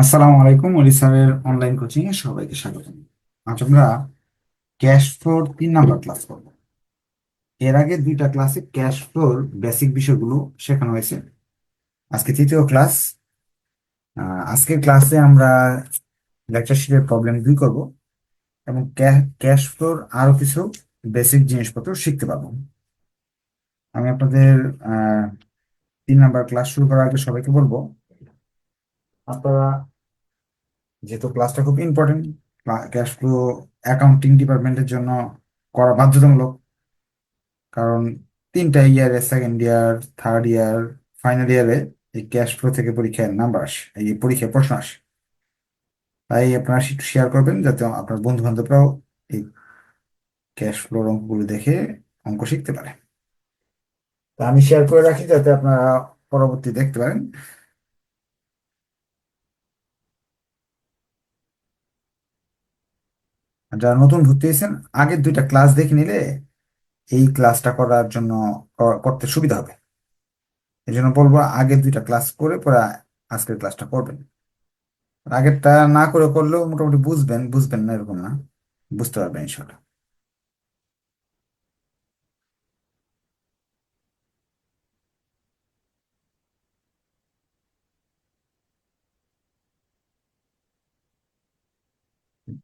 আসসালামু আলাইকুম, অলি স্যারের অনলাইন কোচিং এ সবাইকে স্বাগত। আজ আমরা ক্যাশ ফ্লোর তিন নাম্বার ক্লাস করব। এর আগে দুইটা ক্লাসে ক্যাশ ফ্লোর বেসিক বিষয়গুলো শেখানো হয়েছে। আজকে তৃতীয় ক্লাস আজকের ক্লাসে আমরা লেকচার শিটের প্রবলেম দুই করব এবং ক্যাশ ফ্লোর আরও কিছু বেসিক জিনিসপত্র শিখতে পারব। আমি আপনাদের তিন নাম্বার ক্লাস শুরু করার আগে সবাইকে বলব আপনারা যেহেতু ক্লাসটা খুব ইম্পর্টেন্ট ক্যাশ ফ্লো অ্যাকাউন্টিং ডিপার্টমেন্টের জন্য করা বাধ্যতামূলক, কারণ তিনটা ইয়ারে second year third year final ইয়ারে এই ক্যাশ ফ্লো থেকে পরীক্ষায় নাম্বার আসে, এই পরীক্ষায় প্রশ্ন আসে। তাই আপনারা একটু শেয়ার করবেন যাতে আপনার বন্ধু বান্ধবরাও এই ক্যাশ ফ্লোর অঙ্কগুলো দেখে অঙ্ক শিখতে পারে। তা আমি শেয়ার করে রাখি যাতে আপনারা পরবর্তী দেখতে পারেন। যারা নতুন ভর্তি হয়েছেন আগের দুইটা ক্লাস দেখে নিলে এই ক্লাসটা করার জন্য করতে সুবিধা হবে। এই জন্য বলব আগের দুইটা ক্লাস করে পরে আজকের ক্লাসটা করবেন। আগেরটা না করে করলেও মোটামুটি বুঝবেন বুঝবেন না এরকম না, বুঝতে পারবেন ইনশাল্লাহ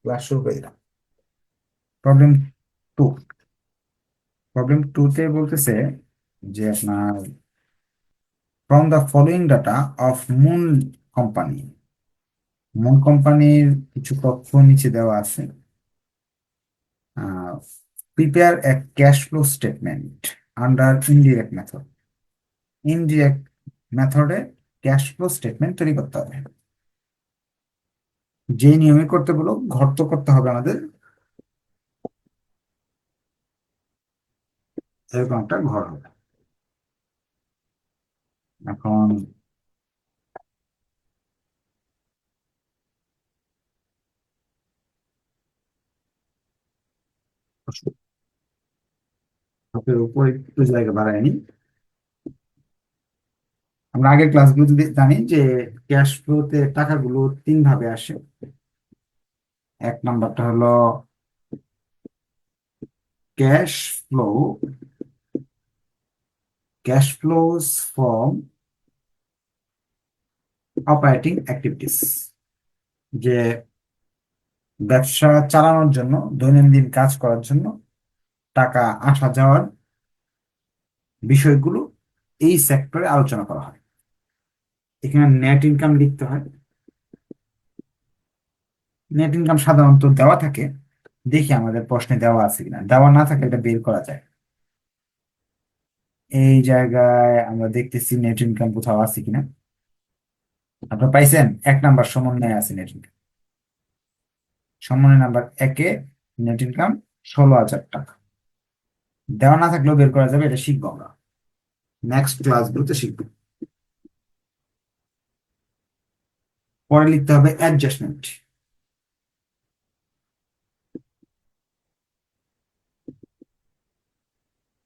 ক্লাস শুরু করে দিলাম। প্রবলেম টু প্রবলেম টুতে বলতেছে যে আপনার from the following data of Moon company Moon কোম্পানির কিছু তথ্য নিচে দেওয়া আছে। Prepare a cash flow statement under indirect method indirect মেথডে ক্যাশ ফ্লো স্টেটমেন্ট তৈরি করতে হবে। যে নিয়মে করতে বলো, ঘর তো করতে হবে আমাদের। এরকম একটা ঘর হবে। এখন হাতের উপর একটু জায়গা বাড়ায় নি আমরা আগের ক্লাসগুলোতে জানি যে ক্যাশ ফ্লোতে টাকাগুলো তিন ভাবে আসে। এক নাম্বারটা হলো cash flow cash flows from operating activities যে ব্যবসা চালানোর জন্য, দৈনন্দিন কাজ করার জন্য টাকা আসা যাওয়ার বিষয়গুলো এই সেক্টরে আলোচনা করা হয়। এখানে নেট ইনকাম লিখতে হয়। নেট ইনকাম সাধারণত দেওয়া থাকে। দেখি আমাদের প্রশ্নে দেওয়া আছে কিনা। দেওয়া না থাকলে এটা বের করা যায়। এই জায়গায় আমরা দেখতেছি নেট ইনকাম কোথাও আছে কিনা। আপনারা পাইছেন? এক নাম্বার সমন্বয় আছে নেট ইনকাম সমন্বয় নাম্বার একে নেট ইনকাম ষোলো হাজার টাকা। দেওয়া না থাকলেও বের করা যাবে, এটা শিখব আমরা। নেক্সট ক্লাসগুলোতে শিখব। পরে লিখতে হবে অ্যাডজাস্টমেন্ট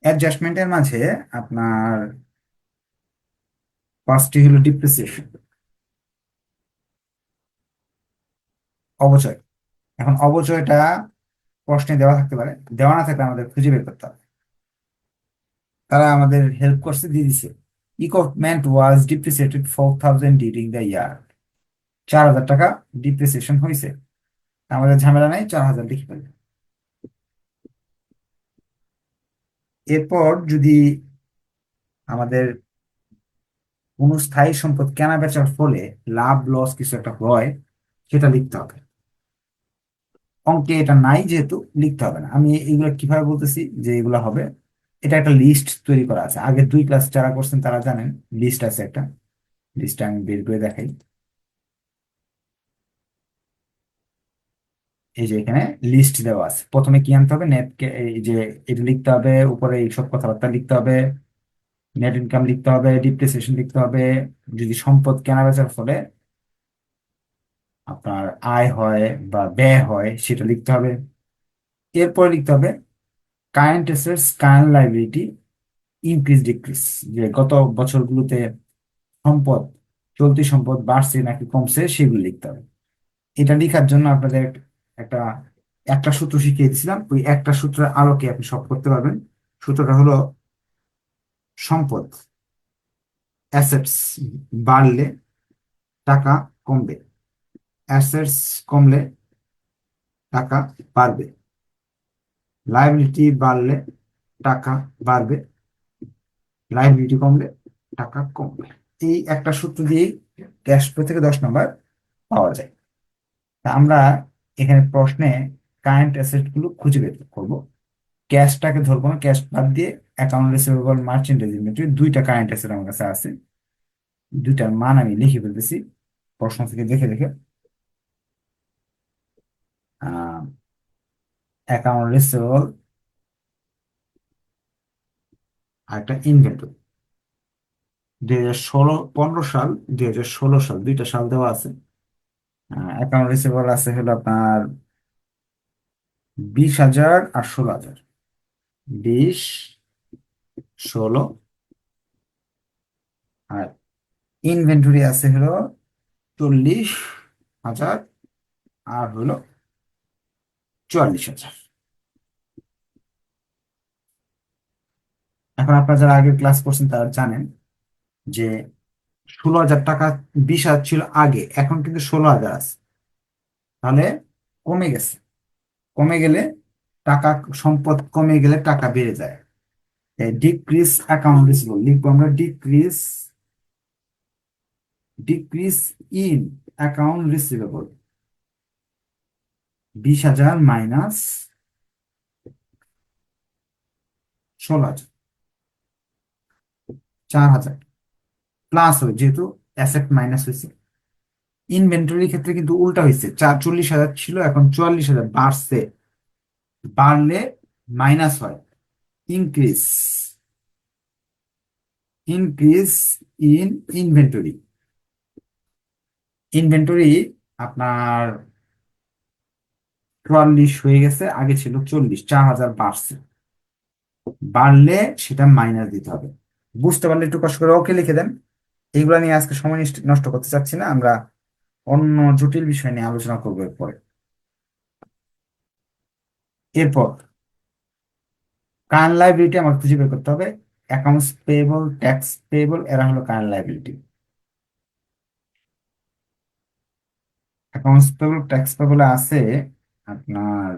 অ্যাডজাস্টমেন্টের মাঝে আপনার পাঁচটি হলো ডিপ্রিসিয়েশন অবচয়। এখন অবচয়টা প্রশ্নে দেওয়া থাকতে পারে, দেওয়া না থাকলে আমাদের খুঁজে বের করতে হবে। তারা আমাদের হেল্প করছে দিয়ে দিছে equipment was depreciated four thousand during the year চার হাজার টাকা ডিপ্রিসিয়েশন হয়েছে আমাদের ঝামেলা নাই, চার হাজার লিখে ফেলবে। এরপর যদি আমাদের কোনো স্থায়ী সম্পদ কেনা বেচার ফলে লাভ, লস কিছু একটা হয়, সেটা লিখতে হবে। অঙ্কে এটা নাই যেহেতু, লিখতে হবে না। আমি এগুলো কীভাবে বলতেছি? যে এগুলো হবে। এটা একটা লিস্ট তৈরি করা আছে। আগে দুই ক্লাস যারা করছেন তারা জানেন। লিস্ট আছে একটা। লিস্ট আমি বের করে দেখাই। এই যে এখানে লিস্ট দেওয়া আছে। প্রথমে কি আনতে হবে? নেট এই যে এটা লিখতে হবে, উপরে এইসব কথাবার্তা লিখতে হবে নেট ইনকাম লিখতে হবে ডিপ্রিসিয়েশন লিখতে হবে, যদি সম্পদ কেনা বেচার ফলে আপনার আয় হয় বা ব্যয় হয়, সেটা লিখতে হবে। এরপরে লিখতে হবে current assets current liability increase decrease যে গত বছরগুলোতে সম্পদ, চলতি সম্পদ বাড়ছে নাকি কমছে, সেগুলো লিখতে হবে। এটা লেখার জন্য আপনাদের একটা একটা সূত্র শিখিয়ে দিয়েছিলাম। ওই একটা সূত্রের আলোকে আপনি সব করতে পারবেন। সূত্রটা হলো সম্পদ অ্যাসেটস বাড়লে টাকা কমবে। অ্যাসেটস কমলে টাকা বাড়বে। লাইবিলিটি বাড়লে টাকা বাড়বে। লাইবিলিটি কমলে টাকা কমবে। এই একটা সূত্র দিয়ে ক্যাশ ফ্লো থেকে দশ নম্বর পাওয়া যায়। আমরা এখানে প্রশ্নে কারেন্ট অ্যাসেটগুলো খুঁজে বের করব। ক্যাশটাকে ধরবো না ক্যাশ বাদ দিয়ে অ্যাকাউন্ট রিসিভেবল মার্চেন্টেজ ইনভেন্টরি দুইটা কারেন্ট অ্যাসেট আমার কাছে আছে। দুইটার মান আমি লিখে ফেলতেছি, প্রশ্ন থেকে দেখে দেখে। অ্যাকাউন্ট রিসিভেবল আর একটা ইনভেন্টরি দুই হাজার ষোলো, পনেরো সাল, দুই হাজার ষোলো সাল, দুইটা সাল দেওয়া আছে। অ্যাকাউন্ট রিসিভেবল আছে হলো আপনার বিশ হাজার আর ষোলো হাজার। বিশ, ষোলো, আর ইনভেন্টরি আছে হলো চল্লিশ হাজার আর হলো চুয়াল্লিশ হাজার। এখন আপনারা যারা আগে ক্লাস করছেন তারা জানেন যে ষোলো হাজার টাকা বিশ হাজার ছিল আগে, এখন কিন্তু ষোলো হাজার আছে। তাহলে কমে গেছে। কমে গেলে টাকা সম্পদ কমে গেলে টাকা বেড়ে যায়। ডিক্রিজ অ্যাকাউন্ট রিসিভেবল লিখব আমরা decrease decrease in account receivable বিশ হাজার মাইনাস ষোলো হাজার। চার হাজার। প্লাস হবে যেহেতু অ্যাসেট মাইনাস হয়েছে। ইনভেন্টরির ক্ষেত্রে কিন্তু উল্টা হয়েছে। চল্লিশ হাজার ছিল, এখন চুয়াল্লিশ হাজার বাড়ছে। বাড়লে মাইনাস হয়। Increase increase in inventory inventory আপনার চুয়াল্লিশ হয়ে গেছে, আগে ছিল চল্লিশ, চার হাজার বাড়ছে। বাড়লে সেটা মাইনাস দিতে হবে। বুঝতে পারলে একটু কষ্ট করে ওকে লিখে দেন। এইগুলা নিয়ে আজকে সময় নষ্ট করতে চাচ্ছি না, আমরা অন্য জটিল বিষয় নিয়ে আলোচনা করব এরপরে। এরপর কারেন্ট লাইবিলিটি আমাকে খুঁজে বের করতে হবে। অ্যাকাউন্টস পেয়েবল ট্যাক্স পেয়েবল এরা হলো current liability accounts payable tax payable আছে আপনার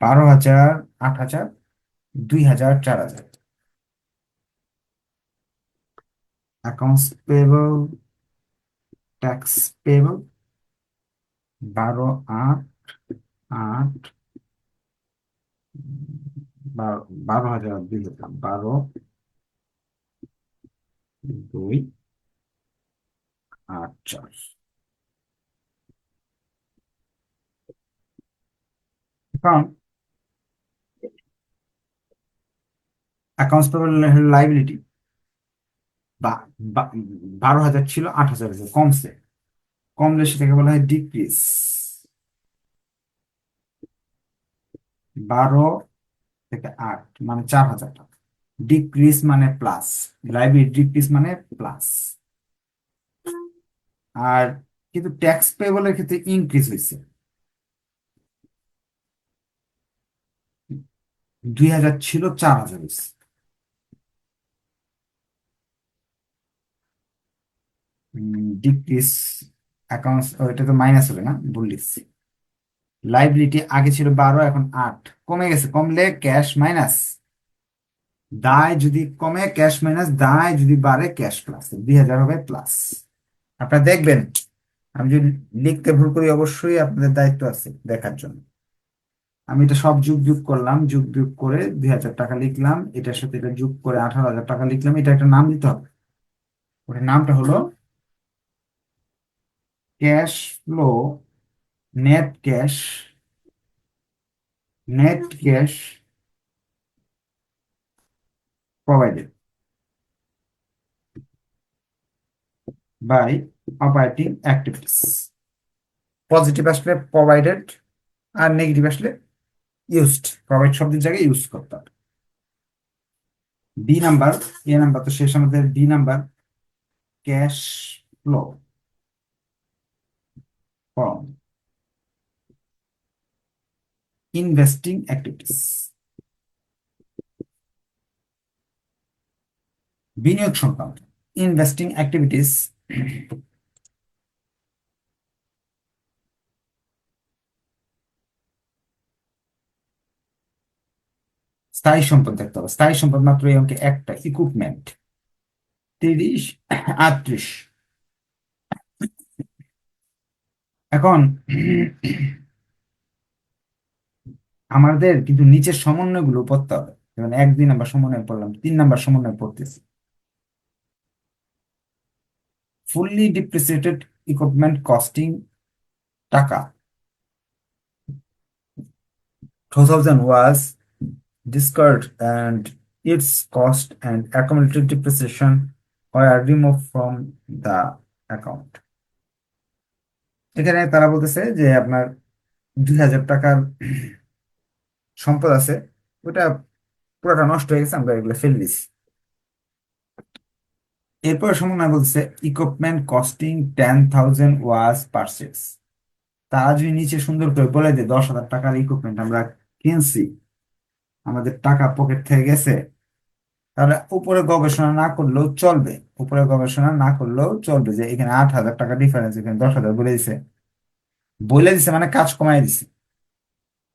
বারো হাজার, আট হাজার, দুই হাজার, চার হাজার। অ্যাকাউন্টস পেয়েবল ট্যাক্স পেয়েবল বারো আট আট বারো হাজার দুই হাজার বারো, দুই, আট, চার। এখন অ্যাকাউন্টস পেবল লাইবিলিটি বারো হাজার ছিল, আট হাজার হয়েছে কমছে কমলে সেটাকে বলা হয় ডিক্রিজ বারো থেকে আট মানে চার হাজার টাকা। ডিক্রিজ মানে প্লাস লাইব্রেরি ডিক্রিজ মানে প্লাস আর কিন্তু ট্যাক্স পেবলের ক্ষেত্রে ইনক্রিজ হয়েছে। দুই হাজার ছিল, চার হাজার হয়েছে। ডিক্রিজ অ্যাকাউন্টস এটা তো মাইনাস হবে না, ভুল লিখছি লাইবিলিটি আগে ছিল বারো, এখন আট। কমে গেছে, কমলে ক্যাশ মাইনাস দায় যদি কমে ক্যাশ মাইনাস দায় যদি বাড়ে ক্যাশ প্লাস দুই হাজার হবে প্লাস আপনারা দেখবেন, আমি যদি লিখতে ভুল করি, অবশ্যই আপনাদের দায়িত্ব আছে দেখার জন্য। আমি এটা সব যুগ যুগ করলাম, যুগ যুগ করে দুই হাজার টাকা লিখলাম, এটার সাথে এটা যুগ করে আঠারো হাজার টাকা লিখলাম, এটা একটা নাম দিতে হবে। ওটার নামটা হলো cash flow, net cash net cash provided by operating activities positive আসলে প্রোভাইডেড আর নেগেটিভ আসলে ইউজড। প্রোভাইড শব্দের জায়গায় ইউজ করতে হবে। বি নাম্বার, এ নাম্বার তো শেষ আমাদের B number, cash flow. From investing activities বিনিয়োগ সংক্রান্ত ইনভেস্টিং অ্যাক্টিভিটিস স্থায়ী সম্পদ দেখতে হবে। স্থায়ী সম্পদ মাত্র এই অঙ্কে একটা ইকুইপমেন্ট তিরিশ, আটত্রিশ। এখন, আমাদের কিন্তু নিচের সমন্বয়গুলো পড়তে হবে। যেমন এক, দুই নাম্বার সমন্বয় পড়লাম, তিন নাম্বার সমন্বয় পড়তেছি। ফুললি ডিপ্রিসিয়েটেড ইকুইপমেন্ট কস্টিং টাকা। 2000 was discarded and its cost and accumulated depreciation were removed from the account. এখানে তারা বলতেছে যে আপনার দুই হাজার টাকার সম্পদ আছে ওটা পুরোটা নষ্ট হয়ে গেছে, আমরা এগুলো ফেলে দিছি। এরপর সমন্বয় বলছে equipment costing ten thousand was purchase তারা যদি নিচে সুন্দর করে বলে দেয়, দশ হাজার টাকার ইকুইপমেন্ট আমরা কিনছি, আমাদের টাকা পকেট থেকে গেছে, তাহলে উপরে গবেষণা না করলেও চলবে। উপরে গবেষণা না করলেও চলবে যে এখানে আট হাজার টাকা ডিফারেন্স এখানে দশ হাজার বলে দিছে। বলে দিছে মানে কাজ কমাই দিছে।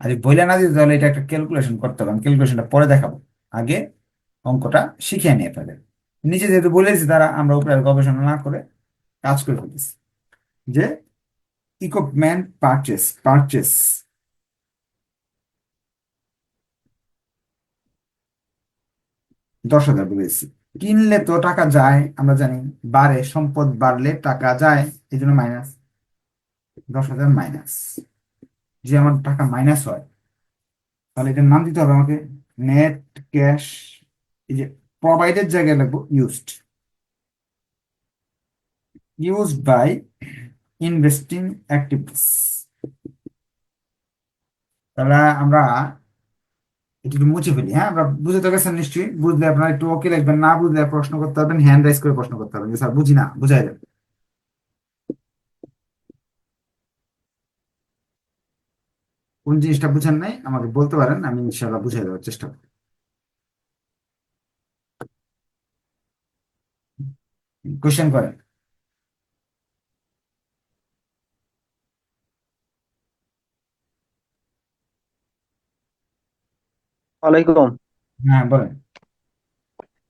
আর বলে না দিতে তাহলে এটা একটা ক্যালকুলেশন করতে হবে। ক্যালকুলেশনটা পরে দেখাবো। আগে অঙ্কটা শিখিয়ে নিয়ে ফেলে নিচে যেহেতু বলে দিছে, তারা আমরা উপরে গবেষণা না করে কাজ করে ফেলতেছি। যে ইকুইপমেন্ট পারচেস পারচেস দশ হাজার বলে বলেছি কিনলে তো টাকা যায়, আমরা জানি বাড়ে, সম্পদ বাড়লে টাকা যায়, এই জন্য মাইনাস দশ হাজার মাইনাস যে আমার টাকা মাইনাস হয়, তাহলে এটার নাম দিতে হবে আমাকে নেট ক্যাশ এই যে প্রোভাইডের জায়গায় লাগবো used used by investing activities তাহলে আমরা এটা একটু মুছে ফেলি হ্যাঁ? আমরা বুঝতে গেছেন নিশ্চয়ই। বুঝলে আপনারা একটু ওকে লিখবেন না বুঝলে প্রশ্ন করতে পারবেন হ্যান্ড রাইজ করে প্রশ্ন করতে পারবেন। স্যার, বুঝি না, বুঝাই দেন। কোন জিনিসটা বুঝেন নাই, আমাকে বলতে পারেন, আমি ইনশাআল্লাহ বুঝাই দেওয়ার চেষ্টা করব। কোশ্চেন করেন। ওয়ালাইকুম হ্যাঁ বলেন।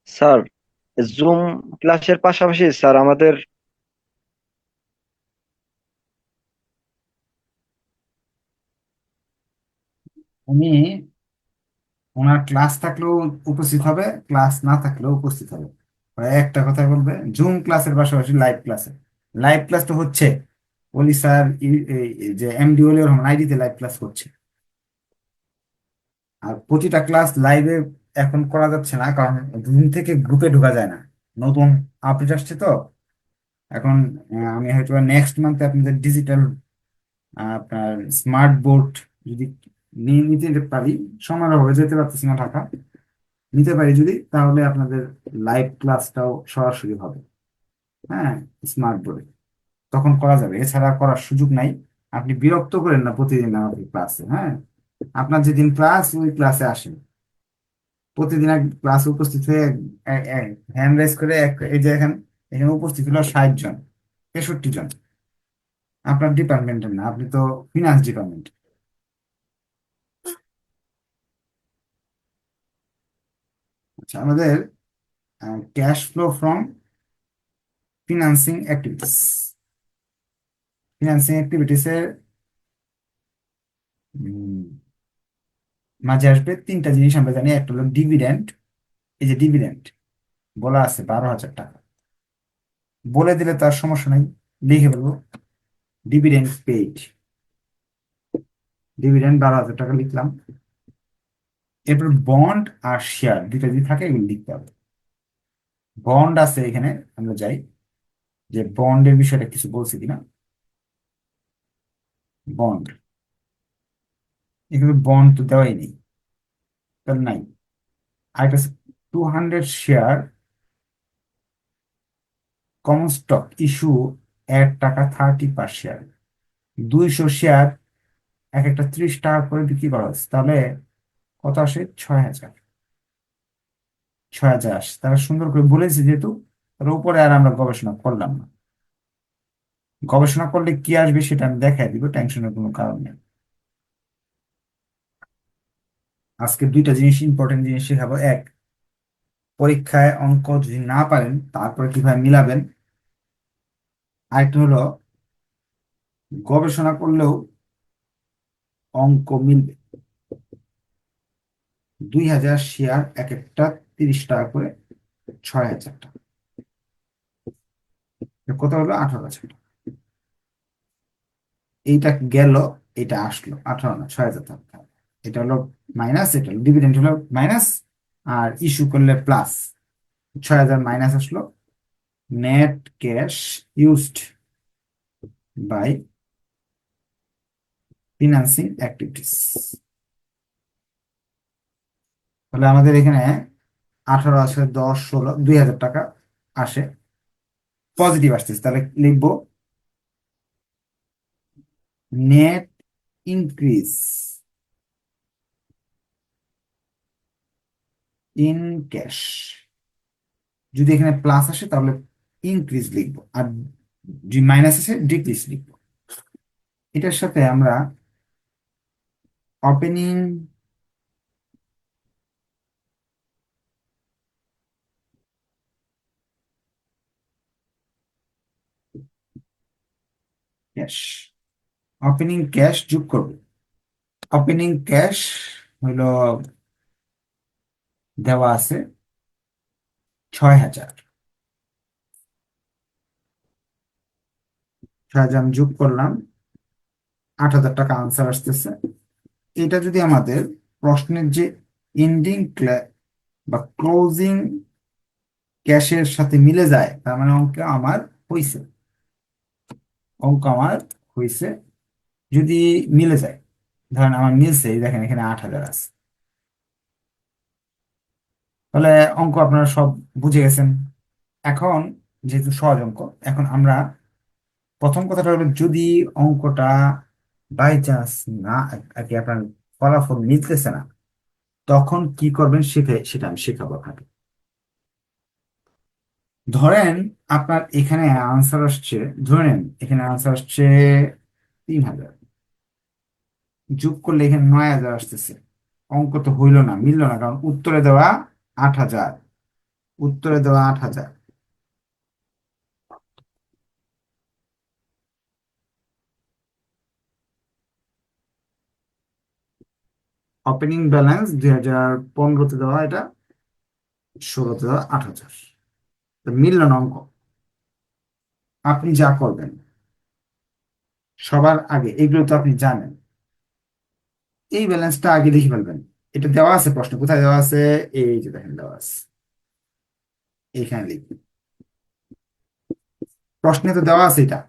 স্যার জুম ক্লাসের পাশাপাশি স্যার আমাদের উনি ওনার ক্লাস থাকলেও উপস্থিত হবে ক্লাস না থাকলেও উপস্থিত হবে। একটা কথা বলবে জুম ক্লাসের পাশাপাশি লাইভ ক্লাসে লাইভ ক্লাস তো হচ্ছে। ওলি স্যার যে এমডি ওলি রহমান আইডিতে লাইভ ক্লাস করছে। আর প্রতিটা ক্লাস লাইভে এখন করা যাচ্ছে না, কারণ রুম থেকে গ্রুপে ঢোকা যায় না। নতুন আপডেট আসছে তো। এখন আমি হয়তো নেক্সট মান্থে আপনাদের ডিজিটাল আপনার স্মার্ট বোর্ড যদি নিয়ে নিতে পারি সময়ের অভাবে যেতে পারতেছি না ঢাকা, নিতে পারি যদি, তাহলে আপনাদের লাইভ ক্লাসটাও সরাসরি হবে। হ্যাঁ স্মার্ট বোর্ডে তখন করা যাবে। এছাড়া করার সুযোগ নাই। আপনি বিরক্ত করেন না প্রতিদিন আমাকে ক্লাসে হ্যাঁ? আপনার যেদিন ক্লাস ওই ক্লাসে আসেন। প্রতিদিন ক্লাসে উপস্থিত হয়ে হ্যান্ড রাইজ করে এক- এই যে এখানে এখানে উপস্থিত হলো ষাট জন তেষট্টি জন। আপনার ডিপার্টমেন্টের না আপনি তো ফিনান্স ডিপার্টমেন্ট আচ্ছা আমাদের cash flow from financing activities financing activities এর উম, মাঝে আসবে তিনটা জিনিস আমরা জানি। একটা হলো ডিভিডেন্ড এই যে ডিভিডেন্ড বলা আছে বারো হাজার টাকা। বলে দিলে তার সমস্যা নাই, লিখে বলব ডিভিডেন্ড পেইড ডিভিডেন্ড বারো হাজার টাকা লিখলাম। এরপর বন্ড আর শেয়ার দুইটা যদি থাকে এগুলো লিখতে হবে। বন্ড আছে এখানে, আমরা যাই। যে বন্ডের বিষয়টা কিছু বলছি কিনা? বন্ড এখানে বন্ড তো দেওয়াই নেই। তাহলে নাই। আর একটা two hundred share common stock issue এক টাকা থার্টি পার শেয়ার দুইশো শেয়ার এক একটা ত্রিশ টাকা করে বিক্রি করা হচ্ছে। তাহলে কত আসে? ছয় হাজার। ছয় হাজার আসে। তারা সুন্দর করে বলেছে যেহেতু তার উপরে আর আমরা গবেষণা করলাম না। গবেষণা করলে কি আসবে সেটা আমি দেখাই দিব টেনশনের কোনো কারণ নেই। আজকে দুইটা জিনিস ইম্পর্টেন্ট জিনিস শেখাবো। এক, পরীক্ষায় অঙ্ক যদি না পারেন, তারপরে কীভাবে মিলাবেন? আরেকটা হলো, গবেষণা করলেও অঙ্ক মিলবে। দুই হাজার শেয়ার এক একটা তিরিশ টাকা করে ছয় হাজার টাকা। কত হলো আঠারো হাজার টাকা। এইটা গেল এটা আসলো। আঠারো না, ছয় হাজার টাকা। এটা হলো মাইনাস এটা হলো ডিভিডেন্ড হলো মাইনাস আর ইস্যু করলে প্লাস ছয় হাজার মাইনাস আসলো। Net cash used by financing activities তাহলে আমাদের এখানে আঠারো আসে দশ, ষোলো, দুই হাজার টাকা আসে। পজিটিভ আসতেছে। তাহলে লিখব নেট ইনক্রিজ ইন ক্যাশ যদি এখানে প্লাস আসে, তাহলে ইনক্রিজ লিখব। আর যদি মাইনাস আসে ডিক্রিজ লিখব। এটার সাথে আমরা ওপেনিং ক্যাশ ওপেনিং ক্যাশ যোগ করব। ওপেনিং ক্যাশ হলো দেওয়া আছে ছয় হাজার। ছয় হাজার আমি যোগ করলাম, আট হাজার টাকা আনসার আসতেছে। এটা যদি আমাদের প্রশ্নের যে এন্ডিং বা ক্লোজিং ক্যাশের সাথে মিলে যায়, তার মানে অঙ্ক আমার হইছে। অঙ্ক আমার হইছে, যদি মিলে যায়, ধরেন আমার মিলছে দেখেন এখানে আট হাজার আছে। তাহলে অঙ্ক আপনারা সব বুঝে গেছেন। এখন যেহেতু সহজ অঙ্ক, এখন আমরা প্রথম কথাটা হলো যদি অঙ্কটা বাই চান্স না আর কি আপনার ফলাফল মিলতেছে না, তখন কি করবেন সেটা সেটা আমি শেখাবো আপনাকে। ধরেন আপনার এখানে আনসার আসছে, ধরে নেন এখানে আনসার আসছে তিন হাজার। যোগ করলে এখানে নয় হাজার আসতেছে। অঙ্ক তো হইল না, মিললো না, কারণ উত্তরে দেওয়া আট হাজার। উত্তরে দেওয়া আট হাজার। ওপেনিং ব্যালেন্স দুই হাজার পনেরোতে দেওয়া এটা, ষোলোতে দেওয়া আট হাজার। মিলল না অঙ্ক। আপনি যা করবেন, সবার আগে, এগুলো তো আপনি জানেন। এই ব্যালেন্সটা আগে লিখে ফেলবেন। এটা দেওয়া আছে প্রশ্ন, কোথায় দেওয়া আছে? এই যে দেখেন, দেওয়া আছে। এইখানে লিখবেন প্রশ্নে তো দেওয়া আছে এটা।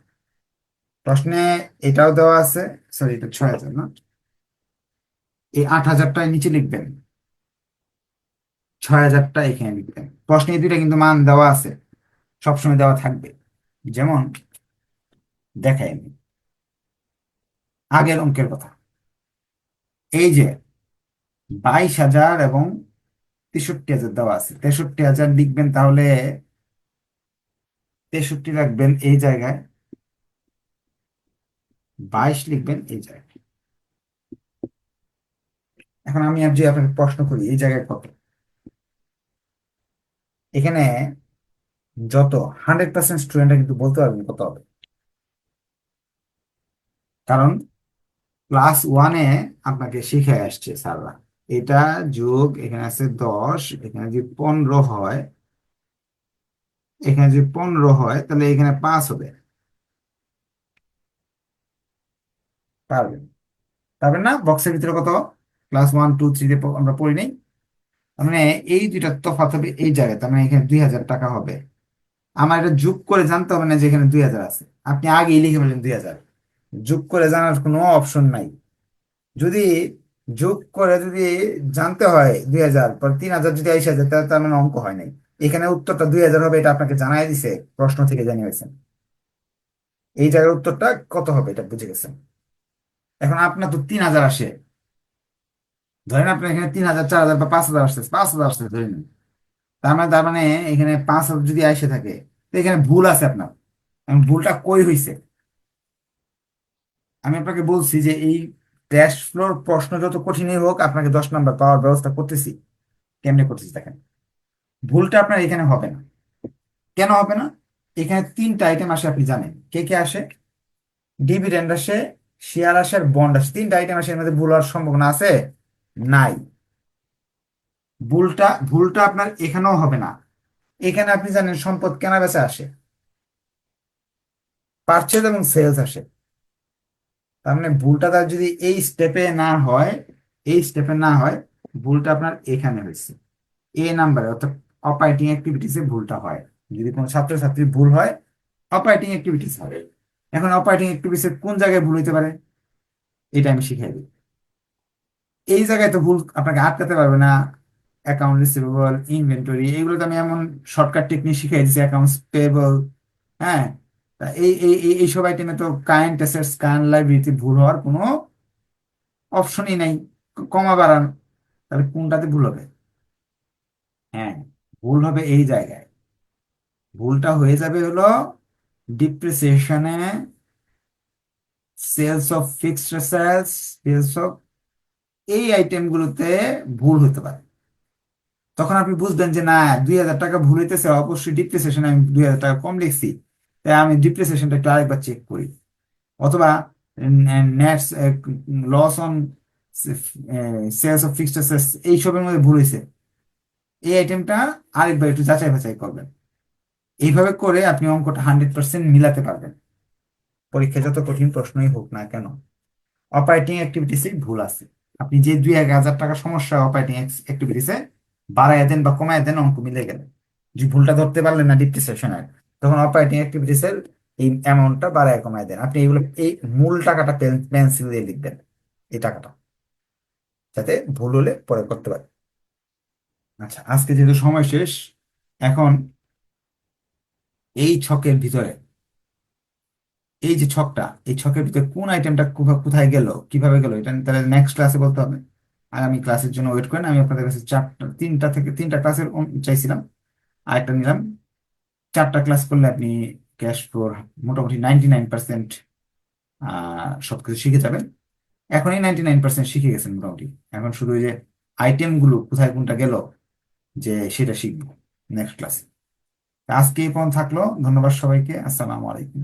প্রশ্নে এটাও দেওয়া আছে। সরি, এটা ছয় হাজার না। এই আট হাজারটা নিচে লিখবেন। ছয় হাজারটা এখানে লিখবেন। প্রশ্নে দুইটা কিন্তু মান দেওয়া আছে। সবসময় দেওয়া থাকবে। যেমন, দেখাই আমি। আগের অঙ্কের কথা। এই যে বাইশ হাজার এবং তেষট্টি হাজার দেওয়া আছে। তেষট্টি হাজার লিখবেন তাহলে তেষট্টি রাখবেন এই জায়গায়। বাইশ লিখবেন এই জায়গায়। এখন আমি আর যে আপনাকে প্রশ্ন করি, এই জায়গায় কত? এখানে যত, হান্ড্রেড পার্সেন্ট স্টুডেন্টরা কিন্তু বলতে পারবেন কত হবে। কারণ ক্লাস ওয়ানে আপনাকে শিখে আসছে স্যাররা। এটা যোগ এখানে আছে দশ, এখানে যদি পনেরো হয়, এখানে যদি পনেরো হয়, তাহলে এখানে পাঁচ হবে। পারবেন পারবেন না? বক্সের ভিতরে কত? ক্লাস ওয়ান টু থ্রিতে আমরা পড়ি নাই। মানে এই দুইটা তফাৎ হবে এই জায়গায়, তার মানে এখানে দুই হাজার টাকা হবে। আমার এটা যোগ করে জানতে হবে না যে এখানে দুই হাজার আছে। আপনি আগেই লিখে ফেলেন দুই হাজার। যোগ করে জানার কোনো অপশন নাই। যদি যোগ করে যদি জানতে হয় দুই হাজার, পর তিন হাজার যদি আইসে হাজার তাহলে তার মানে অঙ্ক হয় নাই। এখানে উত্তরটা দুই হাজার হবে, এটা আপনাকে জানাই দিছে, প্রশ্ন থেকে জানিয়ে গেছেন এই জায়গার উত্তরটা কত হবে, এটা বুঝে গেছেন? এখন আপনার তো তিন হাজার আসে। ধরেন আপনার এখানে তিন হাজার, চার হাজার বা পাঁচ হাজার আসছে পাঁচ হাজার আসছে ধরে নিন। তার মানে তার মানে এখানে পাঁচ হাজার যদি আইসে থাকে, তো এখানে ভুল আছে আপনার। ভুলটা কই হইছে? আমি আপনাকে বলছি যে এই ক্যাশ ফ্লোর প্রশ্ন যত কঠিনই হোক, আপনাকে দশ নাম্বার পাওয়ার ব্যবস্থা করতেছি। কেমনে করতেছি দেখেন। ভুলটা আপনার এখানে হবে না। কেন হবে না? এখানে তিনটা আইটেম আসে, আপনি জানেন। কে কে আসে? ডিভিডেন্ড আসে শেয়ার আসে আর বন্ড আসে। তিনটা আইটেম আসে, এর মধ্যে ভুল হওয়ার সম্ভাবনা আছে? নাই। ভুলটা ভুলটা আপনার এখানেও হবে না। এখানে আপনি জানেন সম্পদ কেনা বেচা আসে। পারচেজ এবং সেলস আসে। তার মানে ভুলটা তার যদি এই স্টেপে না হয়, এই স্টেপে না হয়, ভুলটা আপনার এখানে হয়েছে। এ নাম্বারে অর্থাৎ অপারেটিং অ্যাক্টিভিটিসে ভুলটা হয়। যদি কোনো ছাত্রছাত্রীর ভুল হয় অপারেটিং অ্যাক্টিভিটিস হবে। এখন অপারেটিং অ্যাক্টিভিটিসে কোন জায়গায় ভুল হইতে পারে? এটা আমি শিখাই দিই। এই জায়গায় তো ভুল আপনাকে আটকাতে পারবে না। অ্যাকাউন্ট রিসিভেবল ইনভেন্টরি এগুলো তো আমি এমন শর্টকাট টেকনিক শিখাই দিচ্ছি অ্যাকাউন্টস পেয়েবল হ্যাঁ? এই এই এই এইসব আইটেমে তো কারেন্ট অ্যাসেটস কারেন্ট লাইবিলিটি ভুল হওয়ার কোনো অপশনই নাই। কমা বাড়ান। তাহলে কোনটাতে ভুল হবে? হ্যাঁ ভুল হবে এই জায়গায়। ভুলটা হয়ে যাবে হলো ডিপ্রিসিয়েশনে sales of fixed assets sales of এই আইটেমগুলোতে ভুল হতে পারে। তখন আপনি বুঝবেন যে, না, দুই হাজার টাকা ভুল হইতেছে, অবশ্যই ডিপ্রিসিয়েশন আমি দুই হাজার টাকা কম লিখছি। তাই আমি ডিপ্রিসিয়েশনটা একটু আরেকবার চেক করি। অথবা net loss on sales of fixed assets এইসবের মধ্যে ভুল হয়েছে। এই আইটেমটা আরেকবার একটু যাচাই বাছাই করবেন। এইভাবে করে আপনি অঙ্কটা হান্ড্রেড পার্সেন্ট মিলাতে পারবেন। পরীক্ষায় যত কঠিন প্রশ্নই হোক না কেন। অপারেটিং অ্যাক্টিভিটিসে ভুল আছে। আপনি যে দুই এক হাজার টাকা সমস্যা অপারেটিং অ্যাক্টিভিটিসে বাড়ায় দেন বা কমায় দেন, অঙ্ক মিলে গেলে। যে ভুলটা ধরতে পারলেন না ডিপ্রিসিয়েশনের তখন অপারেটিং অ্যাক্টিভিটিসের এই অ্যামাউন্টটা বাড়ায়, কমায় দেন। আপনি এগুলো, এই মূল টাকাটা পেন্সিল দিয়ে লিখবেন, এই টাকাটা। যাতে ভুল হলে পরে করতে পারে আচ্ছা আজকে যেহেতু সময় শেষ, এখন এই ছকের ভিতরে, এই যে ছকটা, এই ছকের ভিতরে কোন আইটেমটা কোথায় গেল, কীভাবে গেল, এটা তাহলে নেক্সট ক্লাসে বলতে হবে। আগামী ক্লাসের জন্য ওয়েট করেন, আমি আপনাদের কাছে চারটা তিনটা থেকে, তিনটা ক্লাসের চাইছিলাম। আরেকটা নিলাম। চারটা ক্লাস করলে আপনি ক্যাশ ফ্লোর মোটামুটি নাইনটি নাইন পার্সেন্ট শিখে যাবেন। এখনই নাইনটি নাইন পার্সেন্ট শিখে গেছেন মোটামুটি। এখন শুধু ওই যে আইটেমগুলো কোথায় কোনটা গেল যে সেটা শিখব নেক্সট ক্লাসে আজকে এই পর্যন্ত থাকল। ধন্যবাদ সবাইকে। আসসালামু আলাইকুম।